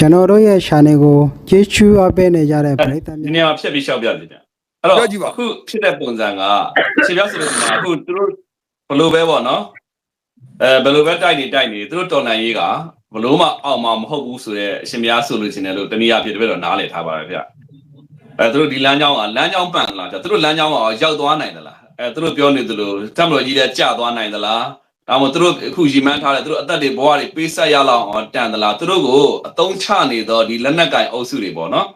ကျွန်တော်တို့ရဲ့ channel ကိုကျေးဇူးအပ်ပေးနေကြတဲ့ပရိသတ်ဒီများနေရာမှာဖြတ်ပြီးရှောက်ပြစီဗျအဲ့တော့ပြောကြည့်ပါအခုဖြစ်တဲ့ပုံစံကခြေပြောက်ဆိုလို့ရှိရင်အခုသူတို့ဘလို့ပဲပေါ့နော်အဲဘလို့ပဲတိုက်နေတိုက်နေသူတို့တော်နိုင်ရေးကဘလို့မှအောင်မှာမဟုတ်ဘူးဆိုတော့အရှင်များဆိုလို့ရှိရင်လည်းတနည်းအားဖြင့်တပည့်တော်နားလည်ထားပါတယ်ဗျအဲသူတို့ဒီလမ်းကြောင်းကလမ်းကြောင်းပန်လားဗျသူတို့လမ်းကြောင်းကရောက်သွားနိုင်သလားအဲသူတို့ပြောနေသလိုတမတော်ကြီးလည်းကြာသွားနိုင်သလား ဒါမှမဟုတ်သူတို့အခုရီမန်းထားတယ်သူတို့အသက်တွေဘဝတွေပေးဆက်ရလောက်အောင်တန်သလားသူတို့ကိုအတုံးချနေတော့ဒီလက်နက်ကင်အုပ်စုတွေပေါ့နော်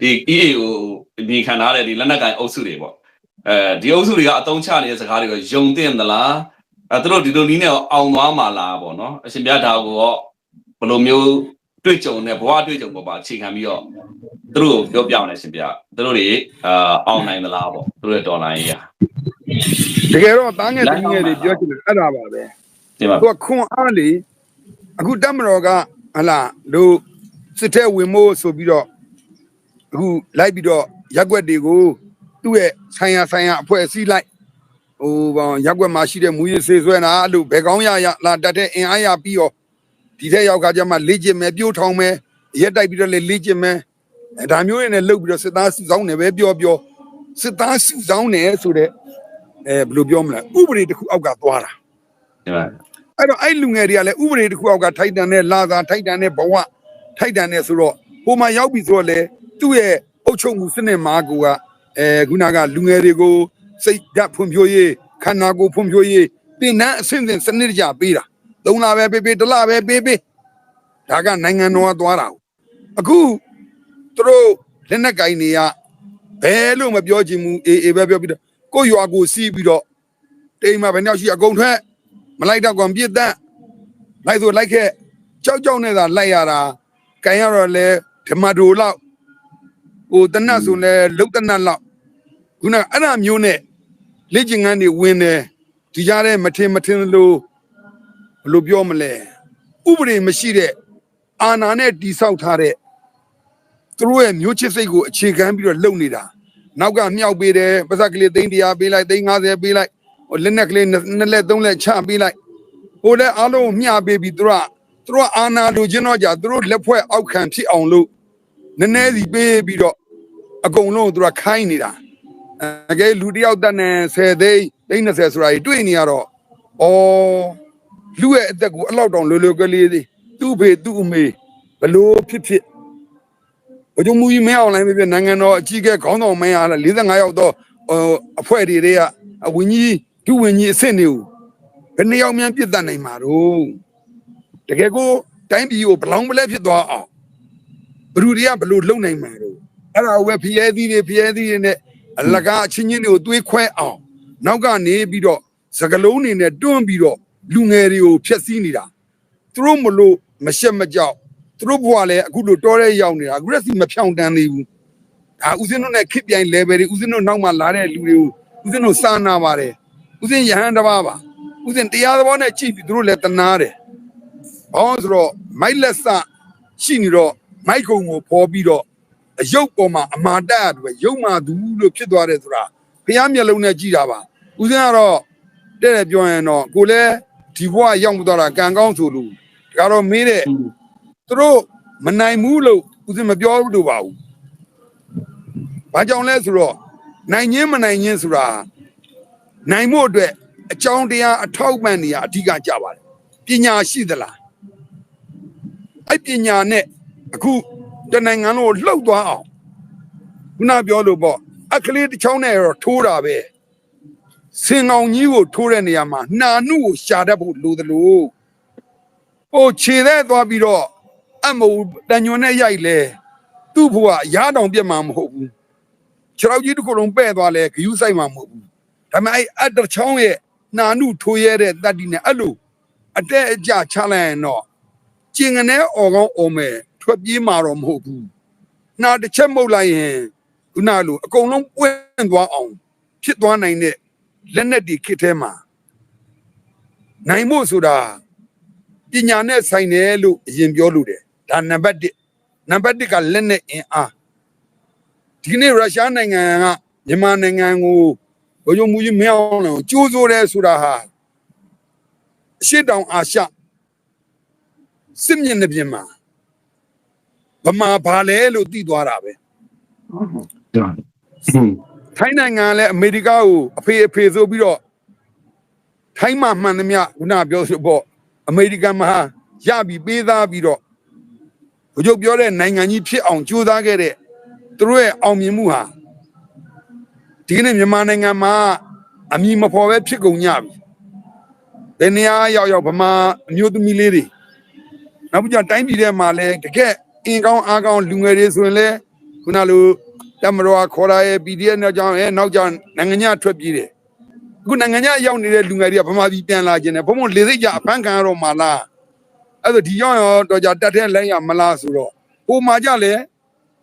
ဒီ EA ကိုဒီခံထားတဲ့ဒီလက်နက်ကင်အုပ်စုတွေပေါ့အဲဒီအုပ်စုတွေကအတုံးချနေတဲ့စကားတွေကိုယုံတင်သလားအဲသူတို့ဒီလိုနည်းနဲ့အောင်သွားမှာလားပေါ့နော်အရှင်ပြဒါကိုရောဘယ်လိုမျိုးတွေ့ကြုံနဲ့ဘဝတွေ့ကြုံပေါ်ပါအခြေခံပြီးတော့သူတို့ကိုပြောပြမယ်ရှင်ပြသူတို့တွေအာအောင်နိုင်သလားပေါ့သူတို့ရဲ့ဒေါ်လာရေးရာတကယ်တော့တားငယ်တင်းငယ်တွေပြောချင်တယ်အဲ့ဒါပါပဲ ဒီမှာသူကခွန်အားလေအခုတက်မတော်ကဟလာတို့စစ်ထဲဝင်မို့ဆိုပြီးတော့အခုလိုက်ပြီးတော့ရက်ွက်တွေကိုသူ့ရဲ့ဆိုင်ရာဆိုင်ရာအဖွဲ့အစည်းလိုက်ဟိုဘောင်ရက်ွက်မှာရှိတဲ့မူရစေဆွဲတာအဲ့လိုဘယ်ကောင်းရရလာတတ်တဲ့အင်အားရပြီးတော့ဒီထက်ရောက်ခါကျမှလေ့ကျင့်မယ်ပြိုးထောင်မယ်ရက်တိုက်ပြီးတော့လေလေ့ကျင့်မယ်အဲဒါမျိုးတွေနဲ့လှုပ်ပြီးတော့စစ်သားစုဆောင်နေပဲပြောပြောစစ်သားစုဆောင်နေဆိုတဲ့အဲဘယ်လိုပြောမလဲဥပဒေတစ်ခုအောက်ကသွားတာဒီမှာ အဲ့တော့အဲ့လူငယ်တွေကလည်းဥပဒေတစ်ခုအောက်ကထိုက်တန်တဲ့လာသာထိုက်တန်တဲ့ဘဝထိုက်တန်တဲ့ဆိုတော့ဟိုမှာရောက်ပြီဆိုတော့လေသူ့ရဲ့အုပ်ချုပ်မှုစနစ်မှာကူကအဲခုနကလူငယ်တွေကိုစိတ်ဓာတ်ဖွံ့ဖြိုးရေးခန္ဓာကိုယ်ဖွံ့ဖြိုးရေးတင်နန်းအဆင့်ဆင့်စနစ်တကျပေးတာသုံးလပဲပေးပေးတစ်လပဲပေးပေးဒါကနိုင်ငံတော်ကသွားတာကိုအခုသူတို့လက်နက်ကင်တွေကဘယ်လို့မပြောချင်ဘူးအေးအေးပဲပြောပြီးတော့ကိုယ့်ရွာကိုစီးပြီးတော့တိမ်မှာဘယ်နှယောက်ရှိအကုန်ထွက် မလိုက်တော့ကောင်ပြစ်တတ်လိုက်ဆိုလိုက်ခဲ့ကြောက်ကြောက်နဲ့သာလိုက်ရတာကန်ရတော့လဲဓမ္မဒိုလောက်ဟိုတနတ်ဆိုလဲလုတ်တနတ်လောက်ခုနကအဲ့ဒါမျိုးနဲ့လေ့ကျင့်ခန်းတွေဝင်တယ်ဒီကြားထဲမထင်မထင်လို့ဘယ်လိုပြောမလဲဥပဒေမရှိတဲ့အာဏာနဲ့တိဆောက်ထားတဲ့သူတို့ရဲ့မျိုးချစ်စိတ်ကိုအခြေခံပြီးတော့လုပ်နေတာနောက်ကမြောက်ပေးတယ်ပါဇက်ကလေးသိန်း100ပေးလိုက်သိန်း50ပေးလိုက်ဟို လက်နက်ကလေးနှစ်နှစ်လက်သုံးလက်ချပေးလိုက်ဟိုလည်းအားလုံးမျှပေးပြီးသူတို့ကသူတို့ကအာနာလိုချင်တော့じゃသူတို့လက်ဖွဲ့အောက်ခံဖြစ်အောင်လို့နည်းနည်းစီပေးပြီးတော့အကုန်လုံးကိုသူတို့ကခိုင်းနေတာအကဲလူတစ်ယောက်တက်နေ10သိန်းသိန်း20ဆိုတာကြီးတွေ့နေရတော့ဩလူရဲ့အသက်ကိုအလောက်တောင်လိုလိုကလေးသေးသူ့ဖေသူ့အမေဘလို့ဖြစ်ဖြစ်ဘုံမူကြီးမင်းအောင်လိုင်းပဲပြနိုင်ငံတော်အကြီးအကဲခေါင်းဆောင်မင်းအား45ယောက်တော့ဟိုအဖွဲ့တွေတွေကအဝင်းကြီး ဒုဝင်းကြီးအစ်စ်နေကိုဘယ်နှစ်ယောက်များပြစ်တတ်နိုင်မှာတော့တကယ်ကိုတိုင်းပြည်ကိုဘလောင်ပလဲဖြစ်သွားအောင်ဘလူတွေကဘလို့လုံနိုင်မှာတော့အဲ့ဒါကိုပဲဖျဲသီးတွေဖျဲသီးတွေနဲ့အလကားအချင်းချင်းတွေကိုတွေးခွဲအောင်နောက်ကနေပြီးတော့စကလုံးနေနဲ့တွန်းပြီးတော့လူငယ်တွေကိုဖျက်ဆီးနေတာသူတို့မလို့မရှက်မကြောက်သူတို့ဘဝလည်းအခုလိုတောထဲရောက်နေတာအခုရက်စီမဖြောင်းတန်းသေးဘူးဒါဦးဇင်းတို့နဲ့ခစ်ပြိုင် level တွေဦးဇင်းတို့နောက်မှလာတဲ့လူတွေကိုဦးဇင်းတို့စာနာပါတယ် ဦးဇင်းယဟန်တစ်ပါးပါဦးဇင်းတရားသဘောနဲ့ကြည့်ပြီးသူတို့လည်းတနာတယ်ဘာလို့ဆိုတော့မိုက်လက်စရှိနေတော့မိုက်ကုံကိုပေါ်ပြီးတော့အယုတ်ပေါ်မှာအမာတက်ရတယ်ရုပ်မာသူလို့ဖြစ်သွားတယ်ဆိုတာဖះမျက်လုံးနဲ့ကြည့်တာပါဦးဇင်းကတော့တဲ့တယ်ပြောရင်တော့ကိုလည်းဒီဘဝရောက်မသွားတာကံကောင်းဆိုလို့ဒါကတော့မေးတဲ့သူတို့မနိုင်ဘူးလို့ဦးဇင်းမပြောဘူးလို့ပါဘူး။ဘာကြောင့်လဲဆိုတော့နိုင်ခြင်းမနိုင်ခြင်းဆိုတာ နိုင်မှုအတွက်အကြောင်းတရားအထောက်ပံ့နေရအဓိကကြပါတယ်။ပညာရှိသလား။အဲ့ပညာနဲ့အခုတနိုင်ငံလုံးကိုလှုပ်သွားအောင်ခုနပြောလို့ပေါ့အခလေးတစ်ချောင်းနဲ့တော့ထိုးတာပဲ။စင်ကောင်ကြီးကိုထိုးတဲ့နေရာမှာနှာနှုတ်ကိုရှာတတ်ဖို့လိုသလိုဟိုခြေတဲ့သွားပြီးတော့အမဟုတ်တန်ညွန်နဲ့ရိုက်လဲသူ့ဘဝရားတောင်ပြတ်မှာမဟုတ်ဘူးခြေထောက်ကြီးတစ်ခုလုံးပဲ့သွားလဲဂယူးဆိုင်မှာမဟုတ်ဘူး ဒါပေမဲ့အဲ့အတ္တချောင်းရဲ့နာနုထိုးရဲတဲ့တတ္တိနဲ့အဲ့လိုအတက်အကျချလိုက်ရင်တော့ကျင်ငနဲ့អော်ကောင်းអော်မယ်ထွက်ပြေးမှာတော့မဟုတ်ဘူးနာတစ်ချက်မှုတ်လိုက်ရင်ခုနလိုအကုန်လုံးပွင့်သွားအောင် ဖြစ်သွားနိုင်တဲ့လက်နက်တွေခစ်ထဲမှာနိုင်ဖို့ဆိုတာပညာနဲ့ဆိုင်တယ်လို့အရင်ပြောလို့တယ်ဒါနံပါတ်1နံပါတ်1ကလက်နက်အင်အားဒီနေ့ရုရှားနိုင်ငံကမြန်မာနိုင်ငံကို ဘယ်လိုမူကြီးမင်းအောင်လဲကြိုးစိုးတယ်ဆိုတာဟာအရှိတောင်အာရှစစ်မျက်နှာပြင်မှာဗမာဘာလဲလို့သိသွားတာပဲဟုတ်ထိုင်းနိုင်ငံကလည်းအမေရိကကိုအဖေအဖေဆိုပြီးတော့ထိုင်းမှာမှန်သမျှခုနပြောဆိုပေါ့အမေရိကန်မှာရပြီးပေးသားပြီးတော့ဘုချုပ်ပြောတဲ့နိုင်ငံကြီးဖြစ်အောင်ကြိုးစားခဲ့တဲ့သူတို့ရဲ့အောင်မြင်မှုဟာ ဒီကနေ့မြန်မာနိုင်ငံမှာအမည်မဖော်ပဲဖြစ်ကုန်ကြပြီ။ဒီနေရာရောက်ရောက်ဗမာအမျိုးသမီးလေးတွေနောက်ပြီးကြတိုင်းပြည်ထဲမှာလည်းတကယ်အင်ကောင်းအားကောင်းလူငယ်တွေဆိုရင်လည်းခုနလိုတမတော်ခေါ်လာရဲ့ PDF နောက်ကြောင့်အဲနောက်ကြောင့်နိုင်ငံညထွက်ပြေးတယ်။အခုနိုင်ငံညရောက်နေတဲ့လူငယ်တွေကဗမာပြည်ပြန်လာခြင်းနဲ့ဘုံဘုံလေစိတ်ကြအဖမ်းခံရတော့မှလား။အဲ့ဒါဒီရောက်ရောတော့ကြတက်တဲ့လဲရမလားဆိုတော့ဟိုမှာကြလဲ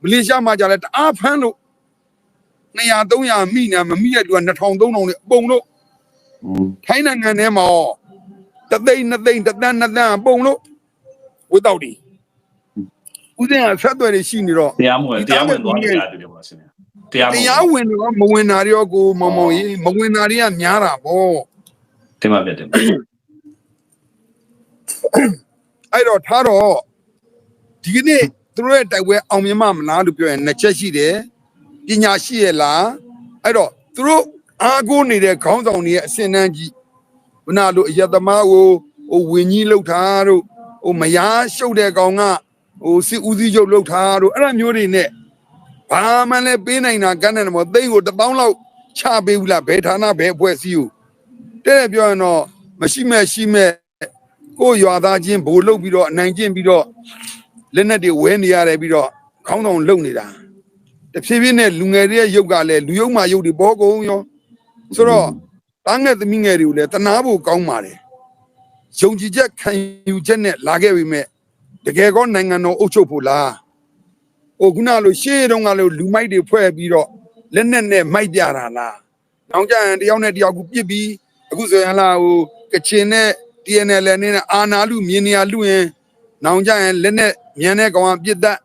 မလေးရှားမှာကြလဲတအားဖမ်းလို့ 200 300မိနေမမိတဲ့သူက2000 3000နဲ့အပုံလို့ထိုင်းနိုင်ငံထဲမှာရောတသိန်းနှစ်သိန်းတစ်သန်းနှစ်သန်းအပုံလို့ဝတ်တော့ဒီဦးစင်းကဆက်သွယ်နေရှိနေတော့တရားမဝင်တရားဝင်သွားတယ်တူတယ်ပါရှင်ဗျာတရားမဝင်တရားဝင်တော့မဝင်တာတွေရောကိုမောင်မောင်ကြီးမဝင်တာတွေကများတာဗောတင်ပါပြတယ်အဲ့တော့ထားတော့ဒီကနေ့သူတို့ရဲ့တိုက်ပွဲအောင်မြင်မှမလားလို့ပြောရင်နှစ်ချက်ရှိတယ် ပညာရှိရဲ့လားအဲ့တော့သူတို့အားကိုးနေတဲ့ခေါင်းဆောင်တွေရဲ့အစင်တန်းကြီးခုနလိုအယက်သမားကိုဟိုဝင်းကြီးလှုပ်ထားတို့ဟိုမယားရှုပ်တဲ့ကောင်ကဟိုစစ်ဦးစီးချုပ်လှုပ်ထားတို့အဲ့ဒါမျိုးတွေနဲ့ဘာမှလည်းပေးနိုင်တာကန်းတယ်မောသိန်းကိုတစ်ပေါင်းလောက်ချပေးဘူးလားဘယ်ဌာနဘယ်အဖွဲ့အစည်းကိုတဲ့တဲ့ပြောရင်တော့မရှိမဲ့ရှိမဲ့ကိုယ်ရွာသားချင်းဘိုလ်လုတ်ပြီးတော့အနိုင်ကျင့်ပြီးတော့လက်နက်တွေဝဲနေရတယ်ပြီးတော့ခေါင်းဆောင်လုံနေတာ တဖြည်းဖြည်းနဲ့လူငယ်တွေရဲ့ရုပ်ကလည်းလူယုံမှရုပ်တွေပေါ်ကုန်ရောဆိုတော့တားငယ်သမီးငယ်တွေကိုလည်းတနာဖို့ကောင်းပါတယ်ယုံကြည်ချက်ခံယူချက်နဲ့လာခဲ့ပြီမဲ့တကယ်ကောနိုင်ငံတော်အုပ်ချုပ်ဖို့လားဟိုခုနလိုရှေးတုန်းကလိုလူမိုက်တွေဖွဲ့ပြီးတော့လက်နက်နဲ့မိုက်ပြတာလားနောက်ကြရင်တယောက်နဲ့တယောက်ကူပြစ်ပြီးအခုဆိုရင်လားဟိုကချင်နဲ့ TNL နဲ့အာနာလူမြင်းနေရလူရင် နောင်ကြရင်လက်နဲ့မြန်တဲ့ကောင်ကပြစ်တတ်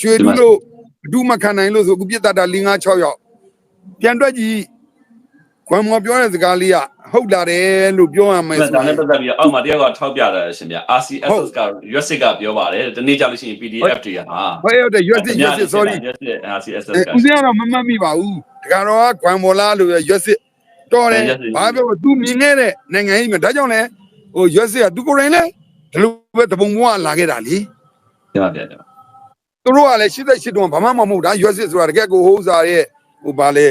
ရွှေလူလို့ အဒုမခံနိုင်လို့ဆိုအခုပြစ်တတ်တာ၄၅6ယောက်ပြန်တွက်ကြည့်ကွမ်မော်ပြောတဲ့စကားလေးကဟုတ်လာတယ်လို့ပြောရမယ်ဆိုဒါရနဲ့င်ပတ်သက်ပြီးအောက်မှာတယောက်ကထောက်ပြတာရှင်ဗျာ RCSS က USC ကပြောပါတယ်ဒီနေ့ကြောက်လို့ရှိရင် PDF တွေဟာဟဲ့ရတဲ့ရွက်စစ်ရွက်စစ် sorry USC RCSS အဲကဦးစင်းကတော့မမှတ်မိပါဘူးတခါတော့ကွမ်မော်လာလို့ရွက်စစ်တော်တယ်ဘာပြောသူမြင်ခဲ့တဲ့နိုင်ငံကြီးမှာဒါကြောင့်လဲဟိုရွက်စစ်ကသူကိုယ်တိုင်လဲဒီလိုပဲတပုံဘွားလာခဲ့တာလေတင်ပါပြတယ် သူတို့ကလည်း88တုန်းကဘာမှမမဟုတ်တာရွက်စစ်ဆိုတာတကယ်ကိုဟိုးစားရဲ့ဟိုဗာလဲ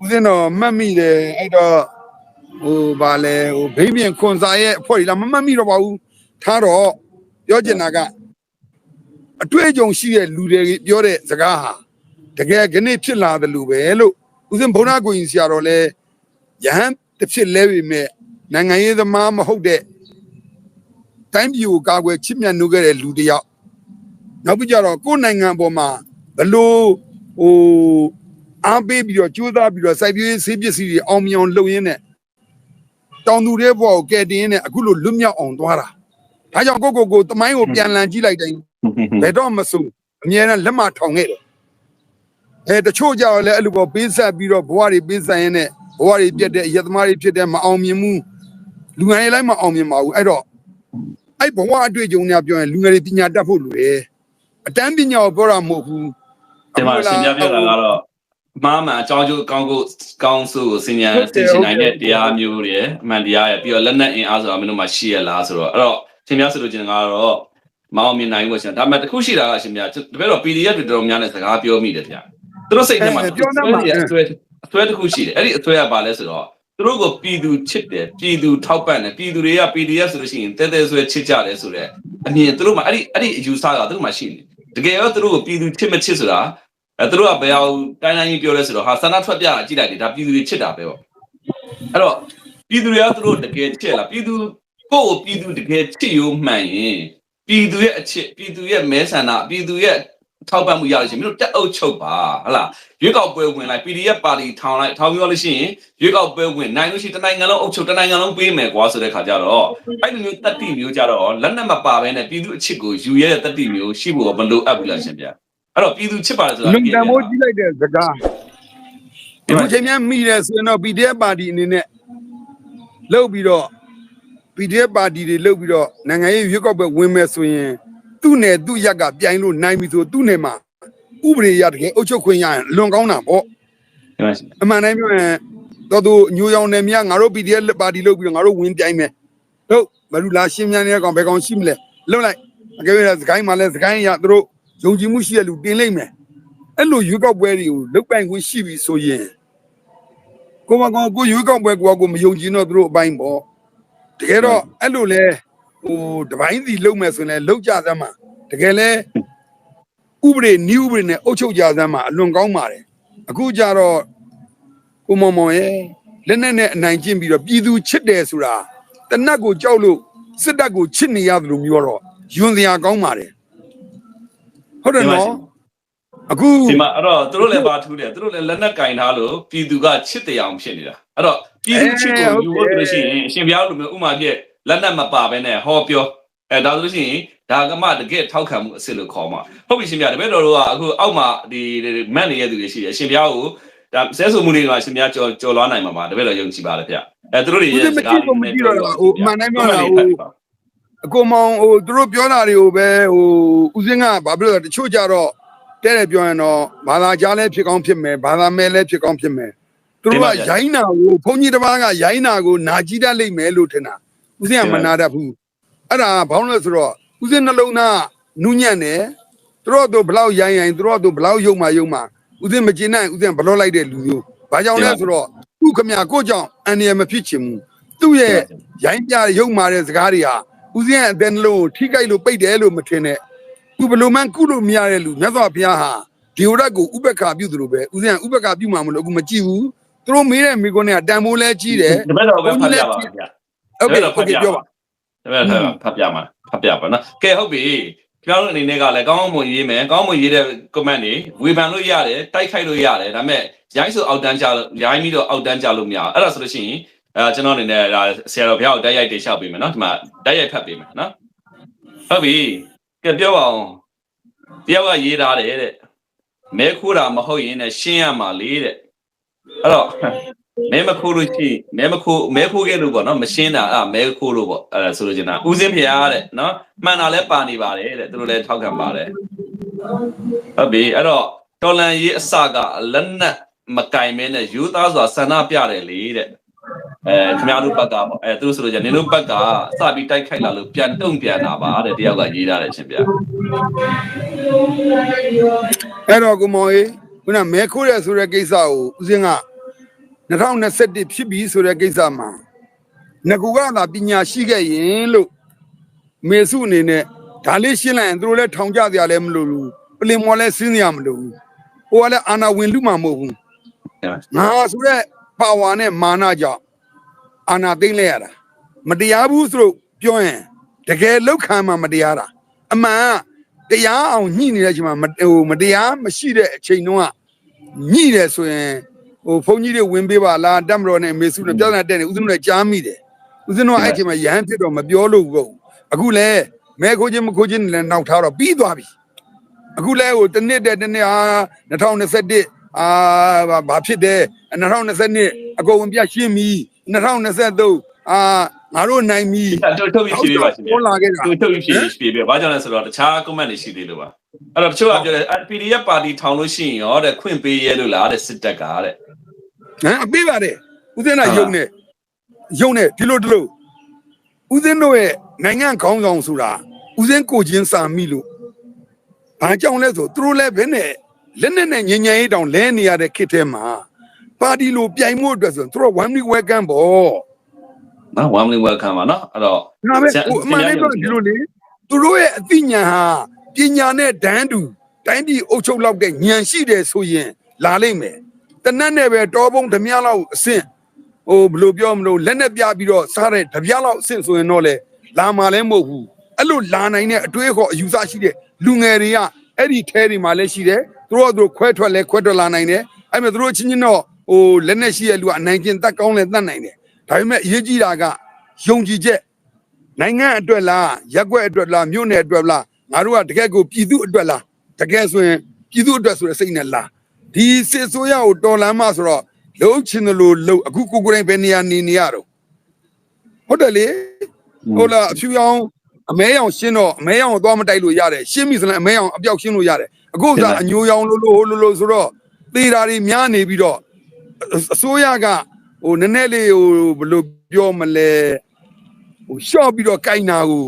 ဦးစင်းတော့မှတ်မိတယ်အဲ့တော့ဟိုဗာလဲဟိုဘိမ့်ပြင်ခွန်စားရဲ့အဖွဲ့ကြီးလားမမှတ်မိတော့ပါဘူးထားတော့ပြောချင်တာကအတွေ့အကြုံရှိတဲ့လူတွေပြောတဲ့စကားဟာတကယ်ခဏဖြစ်လာတယ်လို့ပဲလို့ဦးစင်းဘုန်းတော်ကိုရင်ဆရာတော်လဲယဟန်တစ်ဖြစ်လဲပြီမဲ့နိုင်ငံရေးသမားမဟုတ်တဲ့တိုင်းပြည်ကိုကာကွယ်ချစ်မြတ်နိုးခဲ့တဲ့လူတစ်ယောက် နောက်ပြီးကြတော့ကိုယ်နိုင်ငံပေါ်မှာဘလို့ဟိုအားပေးပြီးတော့ကြိုးစားပြီးတော့စိုက်ပျိုးရေးဆေးပစ္စည်းတွေအောင်မြင်အောင်လုပ်ရင်းနဲ့တောင်သူတွေဘောကိုကဲတင်ရင်းနဲ့အခုလိုလွတ်မြောက်အောင်သွားတာဒါကြောင့်ကိုကိုကိုတမိုင်းကိုပြန်လန်ကြည့်လိုက်တိုင်းဘယ်တော့မစိုးအမြဲတမ်းလက်မထောင်ခဲ့တယ်အဲတချို့ကြောင့်လည်းအဲ့လိုပေါ့ပေးဆက်ပြီးတော့ဘဝတွေပေးဆက်ရင်းနဲ့ဘဝတွေပြတ်တဲ့အယက်သမားတွေဖြစ်တဲ့မအောင်မြင်မှုလူငယ်တွေလည်းမအောင်မြင်ပါဘူးအဲ့တော့အဲ့ဘဝအတွေ့အကြုံတွေပြောရင်လူငယ်တွေပညာတတ်ဖို့လိုတယ် အတန်းပညာကိုပြောတာမဟုတ်ဘူးတင်ပါရှင်ပြပြတာကတော့မားမှန်အကြောင်းကျိုးကောင်းကိုကောင်းစုကိုစင်ညာစင်ချင်နိုင်တဲ့တရားမျိုးတွေအမှန်တရားရဲ့ပြီးတော့လက်နက်အင်အားဆိုတာမင်းတို့မှရှိရလားဆိုတော့အဲ့တော့ရှင်ပြဆိုလို့ချင်းကတော့မအောင်မြင်နိုင်ဘူးရှင်ဒါပေမဲ့တခုရှိတာကရှင်ပြတပည့်တော့ PDF တွေတော်တော်များနဲ့စကားပြောမိတယ်ဗျသူတို့စိတ်ထဲမှာအဆွဲအဆွဲတခုရှိတယ်အဲ့ဒီအဆွဲကဘာလဲဆိုတော့သူတို့ကိုပြည်သူချစ်တယ်ပြည်သူထောက်ပံ့တယ်ပြည်သူတွေက PDF ဆိုလို့ရှိရင်တဲတဲဆွဲချစ်ကြတယ်ဆိုတော့အမြင်သူတို့မှအဲ့ဒီအဲ့ဒီအယူဆကသူတို့မှရှိနေတ ကယ်ရောသူတို့ကိုပြည်သူချစ်မချစ်ဆိုတာအဲသူတို့ကဘယ်အောင်တိုင်းတိုင်းကြီးပြောလဲဆိုတော့ဟာဆန္ဒထွက်ပြတာကြည့်လိုက်တယ်ဒါပြည်သူတွေချစ်တာပဲပေါ့အဲ့တော့ပြည်သူတွေကသူတို့တကယ်ချစ်လားပြည်သူကိုယ့်ကိုပြည်သူတကယ်ချစ်ရုံမှန်ရင်ပြည်သူရဲ့အချစ်ပြည်သူရဲ့မဲဆန္ဒပြည်သူရဲ့ ထောက်ပံ့မှုရလို့ရှိရင်မင်းတို့တက်အုပ်ချုပ်ပါဟလားရွေးကောက်ပွဲဝင်လိုက် PDF ပါတီထောင်လိုက်ထောင်ပြောလို့ရှိရင်ရွေးကောက်ပွဲဝင်နိုင်လို့ရှိရင်တနိုင်ငံလုံးအုပ်ချုပ်တနိုင်ငံလုံးပေးမယ်ကွာဆိုတဲ့ခါကျတော့အဲ့လိုမျိုးတက်တိမျိုးကြတော့လက်နက်မပါဘဲနဲ့ပြည်သူအချစ်ကိုယူရဲတဲ့တက်တိမျိုးရှိဖို့မလိုအပ်ဘူးလားရှင်ဗျအဲ့တော့ပြည်သူချစ်ပါတယ်ဆိုတာလုံတံမိုးကြီးလိုက်တဲ့စကားဒီလိုချိန်များမိတယ်ဆိုရင်တော့ PDF ပါတီအနေနဲ့လှုပ်ပြီးတော့ PDF ပါတီတွေလှုပ်ပြီးတော့နိုင်ငံရေးရွေးကောက်ပွဲဝင်မယ်ဆိုရင် သူ့နယ်သူ့ရက်ကပြိုင်လို့နိုင်ပြီဆိုသူ့နယ်မှာဥပဒေရတကယ်အုပ်ချုပ်ခွင့်ရရင်လွန်ကောင်းတာပေါ့ဒီမှာရှင်အမှန်တိုင်းပြောရင်တော်သူညိုရောင်နယ်မြငါတို့ PDF ပါတီလုပ်ပြီးတော့ငါတို့ဝင်ပြိုင်မယ်ဟုတ်ဘယ်လိုလားရှင်းမြန်နေကောင်ဘယ်ကောင်ရှိမလဲလုံလိုက်အကယ်၍စကိုင်းမှာလဲစကိုင်းရသူတို့ယုံကြည်မှုရှိတဲ့လူတင်လိုက်မယ်အဲ့လိုရွေးကောက်ပွဲတွေကိုလုတ်ပိုင်ခွင့်ရှိပြီဆိုရင်ကိုမကောင်ကိုရွေးကောက်ပွဲကိုကိုမယုံကြည်တော့သူတို့အပိုင်းပေါ့တကယ်တော့အဲ့လိုလဲ ဟိုတပိုင်းစီလုံမယ်ဆိုရင်လဲလုံကြစမ်းမှာတကယ်လဲဥပဒေနည်းဥပဒေနဲ့အုပ်ချုပ်ကြစမ်းမှာအလွန်ကောင်းပါတယ်အခုကြတော့ကိုမောင်မောင်ရဲ့လက်နဲ့နဲ့အနိုင်ကျင့်ပြီးတော့ပြည်သူချစ်တယ်ဆိုတာတနတ်ကိုကြောက်လို့စစ်တပ်ကိုချစ်နေရတယ်လို့မျိုးတော့ယွန်စရာကောင်းပါတယ်ဟုတ်တယ်နော်အခုဒီမှာအဲ့တော့သူတို့လည်းပါထူးတယ်သူတို့လည်းလက်နက်ကင်ထားလို့ပြည်သူကချစ်တရားအောင်ဖြစ်နေတာအဲ့တော့ပြည်သူချစ်ကိုယူဖို့ဆိုလို့ရှိရင်အရှင်ဘုရားလိုမျိုးဥမာပြည့် လက်နက်မပါဘဲနဲ့ဟောပြောအဲဒါဆိုလို့ရှိရင်ဒါကမှတကယ်ထောက်ခံမှုအစ်စ်လို့ခေါ်မှာဟုတ်ပြီရှင်ဘုရားတပည့်တော်တို့ကအခုအောက်မှာဒီမတ်နေတဲ့သူတွေရှိတယ်အရှင်ဘုရားကိုဒါဆဲဆိုမှုတွေကရှင်ဘုရားကြော်ကြော်လွှားနိုင်မှာပါတပည့်တော်ယုံကြည်ပါလေဗျအဲသူတို့တွေဦးစင်းမကြည့်ကိုမကြည့်တော့တာဟိုအမှန်တိုင်းပြောတာဟိုအကိုမောင်ဟိုသူတို့ပြောတာတွေကိုပဲဟိုဦးစင်းကဘာဖြစ်လို့လဲတချို့ကြတော့တဲ့တယ်ပြောရင်တော့ဘာသာကြားလဲဖြစ်ကောင်းဖြစ်မယ်ဘာသာမဲလဲဖြစ်ကောင်းဖြစ်မယ်သူတို့ကရိုင်းနာကိုဘုန်းကြီးတစ်ပါးကရိုင်းနာကိုနာကြည့်တတ်လိမ့်မယ်လို့ထင်တာ ဦးစင်းကမနာတတ်ဘူးအဲ့ဒါဘာလို့လဲဆိုတော့ဦးစင်းနှလုံးသားနူးညံ့တယ်သူတို့တို့ဘလောက်ရိုင်းရိုင်းသူတို့တို့ဘလောက်ယုံမှယုံမှဦးစင်းမကျင်နိုင်ဦးစင်းဘလောက်လိုက်တဲ့လူမျိုးဘာကြောင့်လဲဆိုတော့သူ့ခမရကိုကြောင့်အန်ရမဖြစ်ချင်ဘူးသူ့ရဲ့ရိုင်းပြရုံမာတဲ့စကားတွေဟာဦးစင်းအတဲ့နှလုံးကိုထိကြိုက်လို့ပိတ်တယ်လို့မထင်နဲ့သူဘလို့မှန်းကုလို့မရတဲ့လူမြတ်စွာဘုရားဟာဒီဝရတ်ကိုဥပက္ခပြုသလိုပဲဦးစင်းကဥပက္ခပြုမှာမလို့အခုမကြည့်ဘူးသူတို့မေးတဲ့မိကွန်းကတန်မိုးလဲကြီးတယ်တပည့်တော်ပဲဖတ်ပြပါဗျာ โอเคโอเคပြောပါ ဒါပေမဲ့ဖတ်ပြမှာဖတ်ပြပါနော်ကဲဟုတ်ပြီကျွန်တော်တို့အနေနဲ့ကလည်းကောင်းကောင်းမွန်ရေးမယ်ကောင်းမွန်ရေးတဲ့ comment တွေဝေဖန်လို့ရတယ်တိုက်ခိုက်လို့ရတယ်ဒါပေမဲ့ရိုင်းဆိုအောက်တန်းကြလို့ရိုင်းပြီးတော့အောက်တန်းကြလို့မရအောင်အဲ့ဒါဆိုလို့ရှိရင်အဲကျွန်တော်အနေနဲ့ဒါဆရာတော်ဘုရားကိုတိုက်ရိုက်တင်လျှောက်ပေးမယ်နော်ဒီမှာတိုက်ရိုက်ဖတ်ပေးမယ်နော်ဟုတ်ပြီကဲပြောပါအောင်တယောက်ကရေးထားတယ်တဲ့မဲခိုးတာမဟုတ်ရင်လည်းရှင်းရမှာလေတဲ့အဲ့တော့ မဲမခိုးလို့ရှိရင်မဲမခိုးမဲခိုးခဲ့လို့ပေါ့နော်မရှင်းတာအဲ့ဒါမဲခိုးလို့ပေါ့အဲ့ဒါဆိုလို့ကျင်တာဦးစင်းဖျားတဲ့နော်မှန်တာလဲပါနေပါတယ်တဲ့သူတို့လည်းထောက်ခံပါတယ်ဟုတ်ပြီအဲ့တော့တော်လန်ရေးအစကလက်နက်မကင်မဲနဲ့ယူသားစွာဆန္ဒပြတယ်လေတဲ့အဲခင်ဗျားတို့ဘက်ကပေါ့အဲသူတို့ဆိုလို့ကျင်နင်တို့ဘက်ကစပြီးတိုက်ခိုက်လာလို့ပြန်တုံ့ပြန်တာပါတဲ့တယောက်ကရေးထားတယ်ရှင်ဗျာအဲ့တော့ကိုမောင်ကြီးခုနမဲခိုးရဆိုတဲ့ကိစ္စကိုဦးစင်းက 2021ဖြစ်ပြီဆိုတဲ့ကိစ္စမှာငကူကသာပညာရှိခဲ့ရင်လို့မေစုအနေနဲ့ဒါလေးရှင်းလိုက်ရင်သူတို့လည်းထောင်ကြစရာလည်းမလိုဘူးပလင်မော်လည်းစဉ်းစရာမလိုဘူးဟိုကလည်းအာနာဝင်လူမှမဟုတ်ဘူးငါဆိုတဲ့ပါဝါနဲ့မာနကြောင့်အာနာသိမ့်လဲရတာမတရားဘူးဆိုလို့ပြောရင်တကယ်လောက်ခံမှမတရားတာအမှန်ကတရားအောင်ညှိနေတဲ့အချိန်မှာမဟိုမတရားမရှိတဲ့အချိန်တုန်းကညှိတယ်ဆိုရင် ဟိုဘုန်းကြီးတွေဝင်ပေးပါလားတက်မတော်နဲ့မေစုနဲ့ပြောင်းလာတဲ့နေဦးဇင်းတို့လည်းကြားမိတယ်ဦးဇင်းတို့ကအဲ့အချိန်မှာရဟန်းဖြစ်တော့မပြောလို့ဘူးအခုလဲမဲခိုးခြင်းမခိုးခြင်းလည်းနောက်ထားတော့ပြီးသွားပြီအခုလဲဟိုတစ်နှစ်တဲ့တစ်နှစ်ဟာ2021အာဘာဘာဖြစ်တယ်2022အကုန်ဝင်ပြရှင်းပြီ2023အာငါတို့နိုင်ပြီထုတ်ထုတ်ပြီးဖြေပေးပါရှင်ဗျာပေါ်လာခဲ့တာသူထုတ်ပြီးဖြေဖြေပေးဘာကြောင့်လဲဆိုတော့တခြား comment တွေရှိသေးလို့ပါအဲ့တော့တချို့ကပြောတယ် PDF ပါတီထောင်လို့ရှိရင်ရောတဲ့ခွင့်ပေးရဲလို့လားတဲ့စစ်တပ်ကတဲ့ ဟမ်အပေးပါတယ်ဦးစင်းကယုံနေယုံနေဒီလိုဒီလိုဦးစင်းတို့ရဲ့နိုင်ငံခေါင်းဆောင်ဆိုတာဦးစင်းကိုချင်းစာမိလို့ဘာကြောင့်လဲဆိုသူတို့လည်းဘယ်နဲ့လက်နဲ့နဲ့ညဉ့်ညံရေးတောင်လဲနေရတဲ့ခေတ်ထဲမှာပါတီလိုပြိုင်မှုအတွက်ဆိုသူတို့ one week welcome ပေါ့နော် warmly welcome ပါနော်အဲ့တော့ဒါပဲဟိုအမှန်တည်းပြောဒီလိုလေသူတို့ရဲ့အသိဉာဏ်ဟာပညာနဲ့ဒန်းတူတိုင်းပြည်အုပ်ချုပ်လောက်တဲ့ဉာဏ်ရှိတယ်ဆိုရင်လာလိမ့်မယ် တနတ်နဲ့ပဲတောပုံဓမြလောက်အဆင့်ဟိုဘယ်လိုပြောမလို့လက်နဲ့ပြပြီးတော့စားတဲ့ဓပြလောက်အဆင့်ဆိုရင်တော့လေလာမှာလည်းမဟုတ်ဘူးအဲ့လိုလာနိုင်တဲ့အတွေးအခေါ်အယူဆရှိတဲ့လူငယ်တွေကအဲ့ဒီထဲတွေမှာလည်းရှိတယ်သူတို့ကသူတို့ခွဲထွက်လဲခွဲထွက်လာနိုင်တယ်အဲ့မဲ့သူတို့ချင်းချင်းတော့ဟိုလက်နဲ့ရှိတဲ့လူကအနိုင်ကျင့်တတ်ကောင်းလဲတတ်နိုင်တယ်ဒါပေမဲ့အရေးကြီးတာကယုံကြည်ချက်နိုင်ငံအတွက်လားရက်ကွက်အတွက်လားမြို့နယ်အတွက်လားငါတို့ကတကယ်ကိုပြည်သူအတွက်လားတကယ်ဆိုရင်ပြည်သူအတွက်ဆိုတဲ့စိတ်နဲ့လား ဒီစစ်ဆိုးရကိုတော်လမ်းမဆိုတော့လုံးချင်တယ်လို့လုံးအခုကိုကိုယ်တိုင်ပဲနေရာနေနေရတော့ဟုတ်တယ်လေဟုတ်လားအဖြူရောင်အမဲရောင်ရှင်းတော့အမဲရောင်ကိုသွားမတိုက်လို့ရတယ်ရှင်းပြီဆိုရင်အမဲရောင်အပြောက်ရှင်းလို့ရတယ်အခုကအညိုရောင်လို့လို့ဟိုလို့လို့ဆိုတော့သေတာတွေများနေပြီးတော့အအစိုးရကဟိုနည်းနည်းလေးဟိုဘယ်လိုပြောမလဲဟိုရှော့ပြီးတော့ကြိုင်တာကို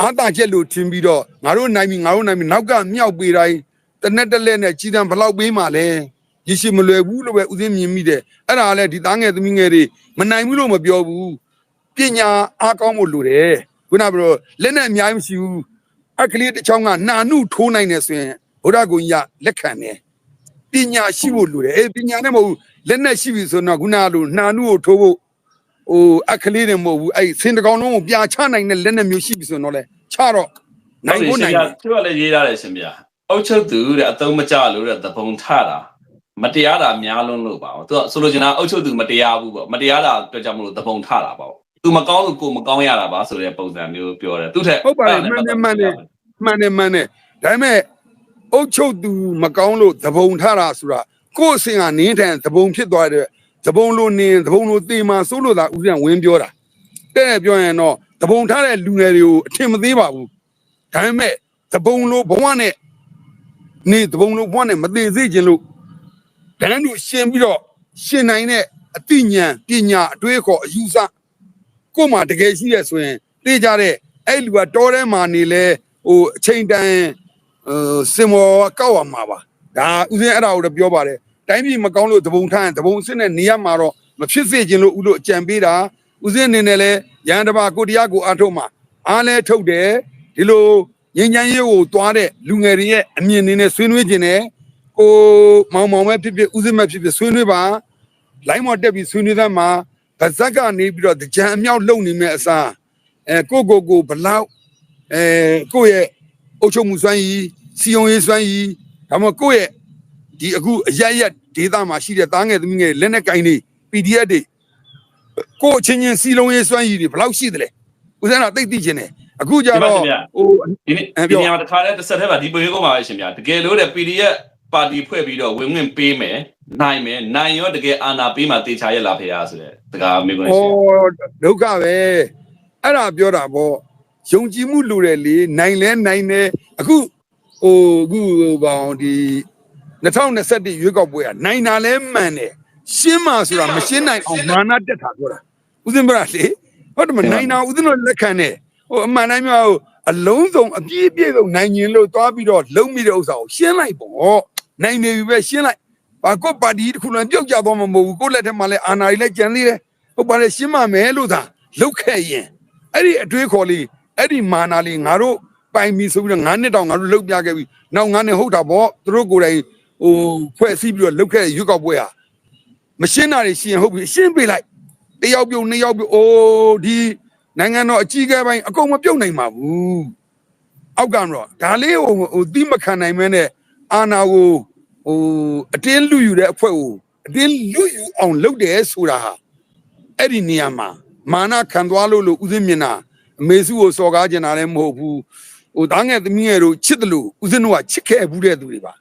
အာသာချက်လို့ထင်ပြီးတော့ငါတို့နိုင်ပြီငါတို့နိုင်ပြီနောက်ကမြောက်ပေးတိုင်း တနက်တက်လက်နဲ့ကြီးတန်းဘလောက်ပေးမှလဲရရှိမလွယ်ဘူးလို့ပဲဥစဉ်မြင်မိတယ်အဲ့ဒါကလည်းဒီသားငယ်သမီးငယ်တွေမနိုင်ဘူးလို့မပြောဘူးပညာအားကောင်းဖို့လိုတယ်ခုနကပြောလက်နဲ့အများကြီးမရှိဘူးအခလေးတစ်ချောင်းကနှာနုထိုးနိုင်တယ်ဆိုရင်ဘုရားကုံကြီးကလက်ခံတယ်ပညာရှိဖို့လိုတယ်အေးပညာနဲ့မဟုတ်ဘူးလက်နဲ့ရှိပြီဆိုတော့ခုနကလိုနှာနုကိုထိုးဖို့ဟိုအခလေးတွေမဟုတ်ဘူးအဲ့စင်တကောင်လုံးကိုပြာချနိုင်တဲ့လက်နဲ့မျိုးရှိပြီဆိုတော့လေချတော့နိုင်ဖို့နိုင်တယ်သူကလည်းရေးရတယ်ရှင်ဗျာ အုတ်ချုပ်သူတဲ့အသုံးမကျလို့တဲ့သဘုံထတာမတရားတာများလွန်းလို့ပါသူကဆိုလိုချင်တာအုတ်ချုပ်သူမတရားဘူးပေါ့မတရားတာအတွက်ကြောင့်မလို့သဘုံထတာပေါ့သူမကောင်းလို့ကိုမကောင်းရတာပါဆိုတဲ့ပုံစံမျိုးပြောတယ်သူထက်ဟုတ်ပါတယ်မှန်တယ်မှန်တယ်မှန်တယ်မှန်တယ်ဒါပေမဲ့အုတ်ချုပ်သူမကောင်းလို့သဘုံထတာဆိုတာကိုယ့်အစင်ကနင်းထန်သဘုံဖြစ်သွားတဲ့သဘုံလိုနင်းသဘုံလိုတေမာစိုးလို့သာဥစဉ်ဝင်ပြောတာတဲ့တဲ့ပြောရင်တော့သဘုံထတဲ့လူငယ်တွေကိုအထင်မသေးပါဘူးဒါပေမဲ့သဘုံလိုဘဝနဲ့ နေသဘုံလိုဘဝနဲ့မသေးစေခြင်းလို့တန်းတို့ရှင်းပြီးတော့ရှင်းနိုင်တဲ့အသိဉာဏ်ပညာအတွေးအခေါ်အယူဆကို့မှာတကယ်ရှိရဆိုရင်သိကြတဲ့အဲ့လူကတောထဲမှာနေလဲဟိုအချိန်တန်ဟိုစင်မောကောက်ရမှာပါဒါဥစဉ်အဲ့ဒါကိုတော့ပြောပါတယ်တိုင်းပြည်မကောင်းလို့တပုံထမ်းတပုံစစ်နဲ့နေရမှာတော့မဖြစ်စေချင်လို့ဥလို့အကြံပေးတာဥစဉ်အနေနဲ့လဲရန်တဘာကိုတရားကိုအားထုတ်မှာအားလဲထုတ်တယ်ဒီလို ငញ្ញမ်းရေးကိုသွားတဲ့လူငယ်တွေရဲ့အမြင်တွေနဲ့ဆွေးနွေးခြင်းနဲ့ကိုမောင်မောင်ပဲဖြစ်ဖြစ်ဥစဉ်ပဲဖြစ်ဖြစ်ဆွေးနွေးပါလိုင်းမော်တက်ပြီးဆွေးနွေးတဲ့မှာဗဇက်ကနေပြီးတော့ကြံအမြောက်လုံနေမဲ့အစားအဲကိုကိုကိုဘလောက်အဲကိုယ့်ရဲ့အုပ်ချုပ်မှုစွမ်းရည်စီယုံရေးစွမ်းရည်ဒါမှမဟုတ်ကိုယ့်ရဲ့ဒီအခုအရက်ရက်ဒေသမှာရှိတဲ့တားငယ်သမီးငယ်လက်နက်ကင်တွေ PDF တွေကိုယ့်အချင်းချင်းစီလုံးရေးစွမ်းရည်တွေဘလောက်ရှိသလဲဦးဇင်းကတိတ်သိချင်တယ် အခုကြတော့ဟိုဒီနေ့ဒီနေရာမှာတစ်ခါလဲတစ်ဆက်တည်းပါဒီပုံရိပ်ကောမှာပဲရှင်ဗျာတကယ်လို့တဲ့ PDF ပါတီဖွဲ့ပြီးတော့ဝင်ဝင်ပေးမယ်နိုင်မယ်နိုင်ရောတကယ်အာဏာပေးမှတေချာရက်လာဖေရဆိုတဲ့တကားမေးခွန်းဩရှင်ဒုက္ခပဲအဲ့ဒါပြောတာပေါ့ယုံကြည်မှုလိုတယ်လေနိုင်လဲနိုင်တယ်အခုဟိုအခုဟိုကောင်ဒီ2021ရွေးကောက်ပွဲကနိုင်တာလဲမှန်တယ်ရှင်းမှာဆိုတာမရှင်းနိုင်အောင်မာနတက်တာပြောတာဦးစင်ပြရလေဟုတ်တယ်မနိုင်တာဦးစင်တို့လက်ခံတယ် ဟိုအမှန်တိုင်းမျိုးအလုံးစုံအပြည့်အပြည့်စုံနိုင်ရင်လို့သွားပြီးတော့လုံးမိတဲ့ဥစ္စာကိုရှင်းလိုက်ပေါ့နိုင်နေပြီပဲရှင်းလိုက်ဘာကိုပါတီတစ်ခုလည်းပြုတ်ကြသွားမှာမဟုတ်ဘူးကိုယ့်လက်ထက်မှာလည်းအာဏာကြီးလည်းကြံသေးတယ်ဟုတ်ပါလေရှင်းမမယ်လို့သာလုတ်ခဲ့ရင်အဲ့ဒီအတွေးခေါ်လေးအဲ့ဒီမာနာလေးငါတို့ပိုင်ပြီဆိုပြီးတော့9နှစ်တောင်ငါတို့လုတ်ပြခဲ့ပြီနောက်9နှစ်ဟုတ်တာပေါ့သူတို့ကိုယ်တိုင်ဟိုဖွဲ့စည်းပြီးတော့လုတ်ခဲ့တဲ့ရွက်ောက်ပွဲဟာမရှင်းတာတွေရှင်းဟုတ်ပြီရှင်းပေးလိုက်တယောက်ပြုတ်နှစ်ယောက်ပြုတ်အိုးဒီ နိုင်ငံတော်အကြီးအကဲပိုင်းအကုန်မပြုတ်နိုင်ပါဘူးအောက်ကတော့ဒါလေးဟိုဟိုတိမခံနိုင်မဲနဲ့အာနာကိုဟိုအတင်းလူယူတဲ့အဖွဲ့ကိုအတင်းလူယူအောင်လုပ်တယ်ဆိုတာဟာအဲ့ဒီနေရာမှာမာနခံသွားလို့လို့ဥစဉ်မြင်တာအမေစုကိုစော်ကားကျင်တာလည်းမဟုတ်ဘူးဟိုတားငယ်သမီးငယ်တို့ချစ်တယ်လို့ဥစဉ်တို့ကချစ်ခဲ့ဘူးတဲ့သူတွေပါ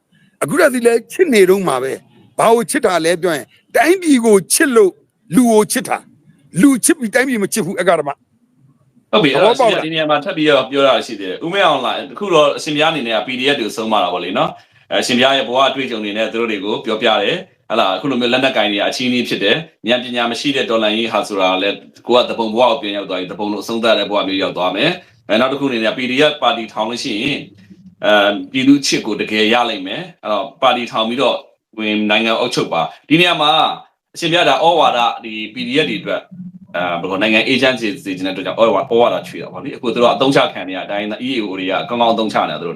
အခုတည်းကလည်းချစ်နေတော့မှာပဲဘာကိုချစ်တာလဲပြောရင်တိုင်းပြည်ကိုချစ်လို့လူကိုချစ်တာလူချစ်ပြီးတိုင်းပြည်မချစ်ဘူးအကရမ ဟုတ်ပြီအဲ့တော့ရှင်ဗျာဒီနေရာမှာထပ်ပြီးတော့ပြောတာရှိသေးတယ်ဥမဲအောင်လာအခုတော့အရှင်ပြားအနေနဲ့က PDF တွေဆုံးမတာပေါ့လေနော်အရှင်ပြားရဲ့ဘဝအတွေ့အကြုံတွေနဲ့သူတို့တွေကိုပြောပြတယ်ဟလာအခုလိုမျိုးလက်နက်ကင်တွေအချင်းကြီးဖြစ်တယ်ဉာဏ်ပညာမရှိတဲ့တော်လန်ကြီးဟာဆိုတာလဲကိုကတပုံဘဝကိုပြန်ရောက်သွားပြီတပုံလို့အဆုံးသတ်တဲ့ဘဝမျိုးရောက်သွားမယ်အဲနောက်တစ်ခုအနေနဲ့ PDF ပါတီထောင်လို့ရှိရင်အဲပြည်သူချစ်ကိုတကယ်ရလိုက်မယ်အဲ့တော့ပါတီထောင်ပြီးတော့ဝင်နိုင်ငံအုပ်ချုပ်ပါဒီနေရာမှာအရှင်ပြားဒါဩဝါဒဒီ PDF တွေအတွက် အဲဘယ်လိုနိုင်ငံ agency စီစဉ်တဲ့အတွက်ကြောင့်ဩဝါဩဝါဒချွေတာဗောလေအခုတို့ကအသုံးချခံနေရအတိုင်း EAO တွေကကောင်းကောင်းအသုံးချနေတာတို့